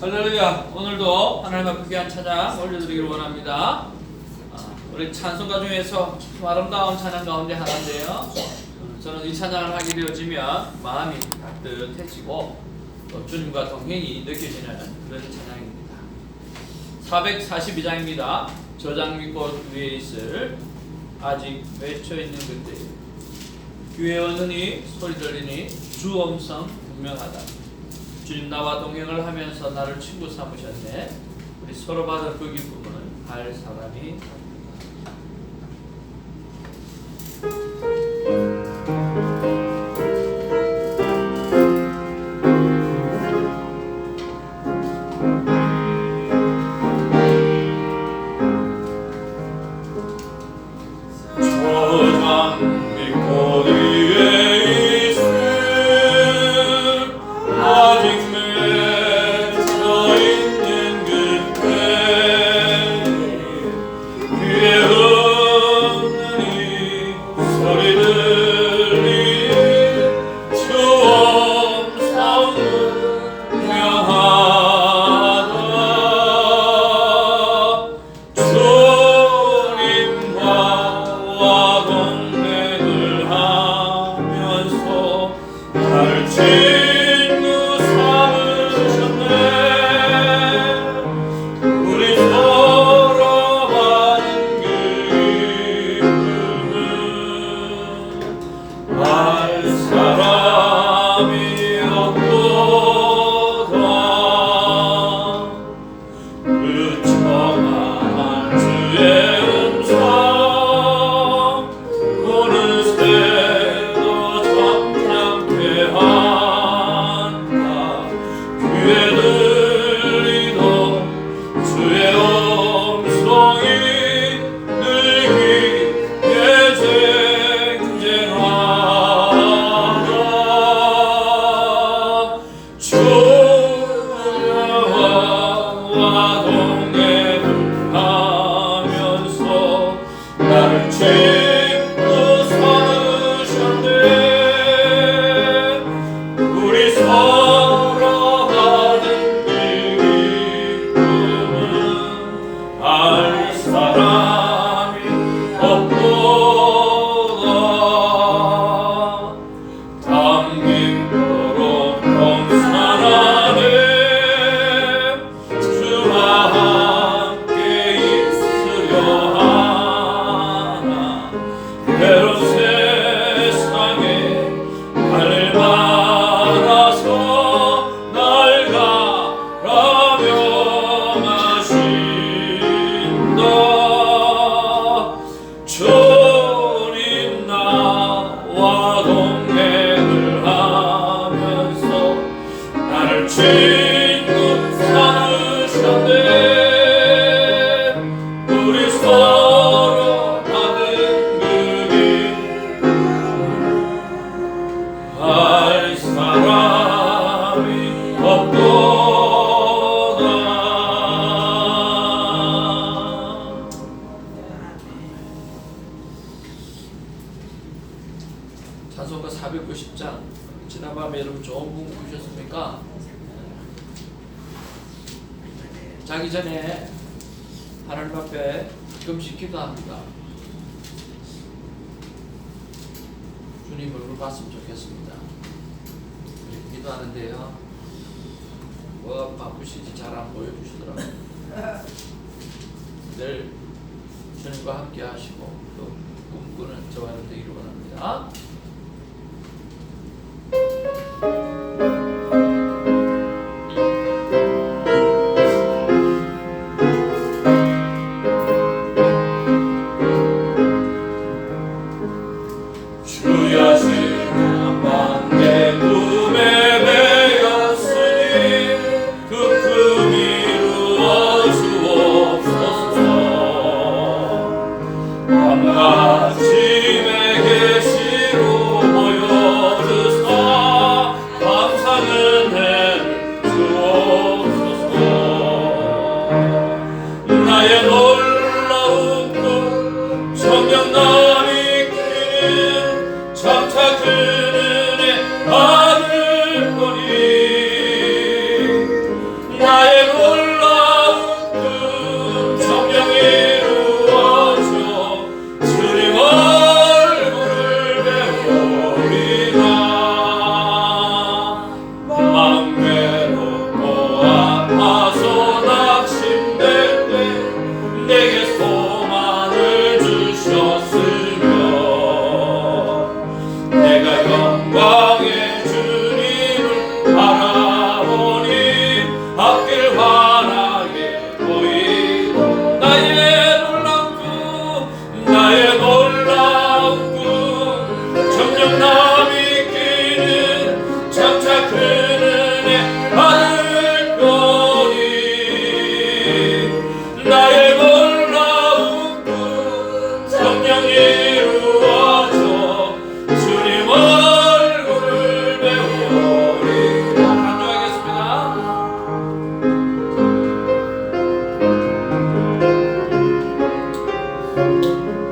할렐루야. 오늘도 하나님 앞에 귀한 찬양 올려드리기를 원합니다. 아, 우리 찬송가 중에서 참 아름다운 찬양 가운데 하나인데요. 저는 이 찬양을 하게 되어지면 마음이 따뜻해지고 또 주님과 동행이 느껴지는 그런 찬양입니다. 442장입니다. 저장미꽃 위에 있을 아직 맺혀있는 그때. 귀에 얻으니 소리 들리니 주 음성 분명하다 주님 나와 동행을 하면서 나를 친구 삼으셨네. 우리 서로 받은 그 기쁨은 할 사람이 저장 나 보셨습니까? 자기 전에 하나님 앞에 금식 기도합니다. 주님 얼굴 봤으면 좋겠습니다. 이렇게 기도하는데요. 뭐 바쁘신지 잘 안 보여주시더라고요. 늘 주님과 함께 하시고 또 꿈꾸는 저와 여러분 되기를 원합니다. Música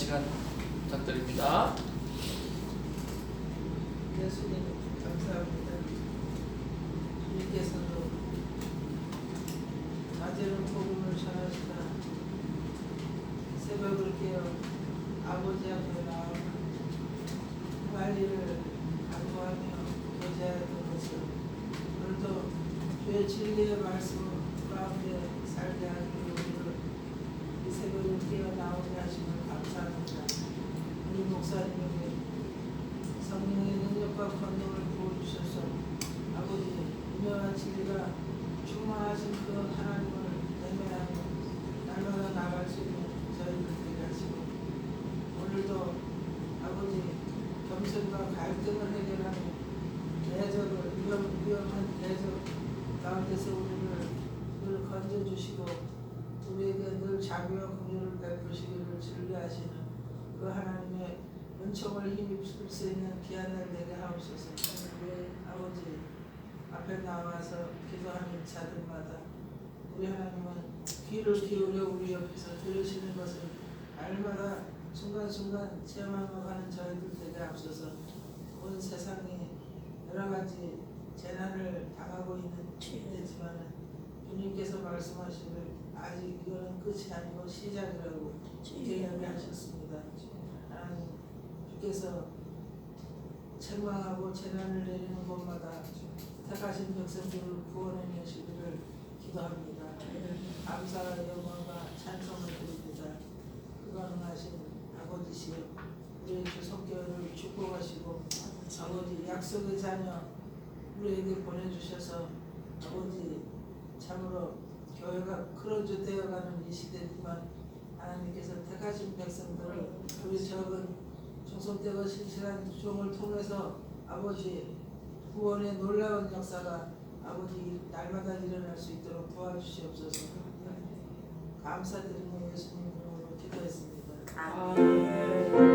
시간 부탁드립니다. 예수님 감사합니다. 주님께서도 낮에는 복음을 전하시다 새벽을 깨어 아버지 앞에 나와 관리를 간구하며 계좌했던 것을 오늘도 주의 진리의 말씀 가운데 살게 하기로 우리를 이 새벽을 깨어 나오게 하심을 감사합니다. 우리 목사님에게 성령의 능력과 권능을 부어주셔서 아버지 유명한 진리가 충만하신 그 하나님을 내면하며 날마다 나갈 수 있는 저희들 되게 하시고 오늘도 아버지 겸손과 갈등을 해결하는 대적을 위험, 위험한 대적 가운데서 우리를 늘 건져주시고 우리에게 늘 자비와 긍휼을 베푸시기를 즐겨하시는 그 하나님의 은총을 힘입을 수 있는 날 되게 하옵소서. 아버지 앞에 나와서 기도하는 자들마다 우리 하나님은 귀를 기울여 우리 옆에서 들으시는 것을 날마다 순간순간 체험하며 가는 저희들 되게 하옵소서. 온 세상이 여러 가지 재난을 당하고 있는 때지만 주님께서 말씀하시길 아직 이거는 끝이 아니고 시작이라고 이야기하셨습니다. 하나님 주께서 책망하고 재난을 내리는 곳마다 택하신 백성들을 구원해 내시기를 기도합니다. 감사와 영광과 찬송을 드립니다. 그 가능하신 아버지시여 우리의 주 성교를 축복하시고 아버지 약속의 자녀 우리에게 보내주셔서 아버지 참으로 교회가 크로즈 되어가는 이 시대지만 하나님께서 택하신 백성들을 우리 적은 중성되고 신실한 종을 통해서 아버지 구원의 놀라운 역사가 아버지 날마다 일어날 수 있도록 도와주시옵소서 감사드리며 예수님 이름으로 기도했습니다. 아멘.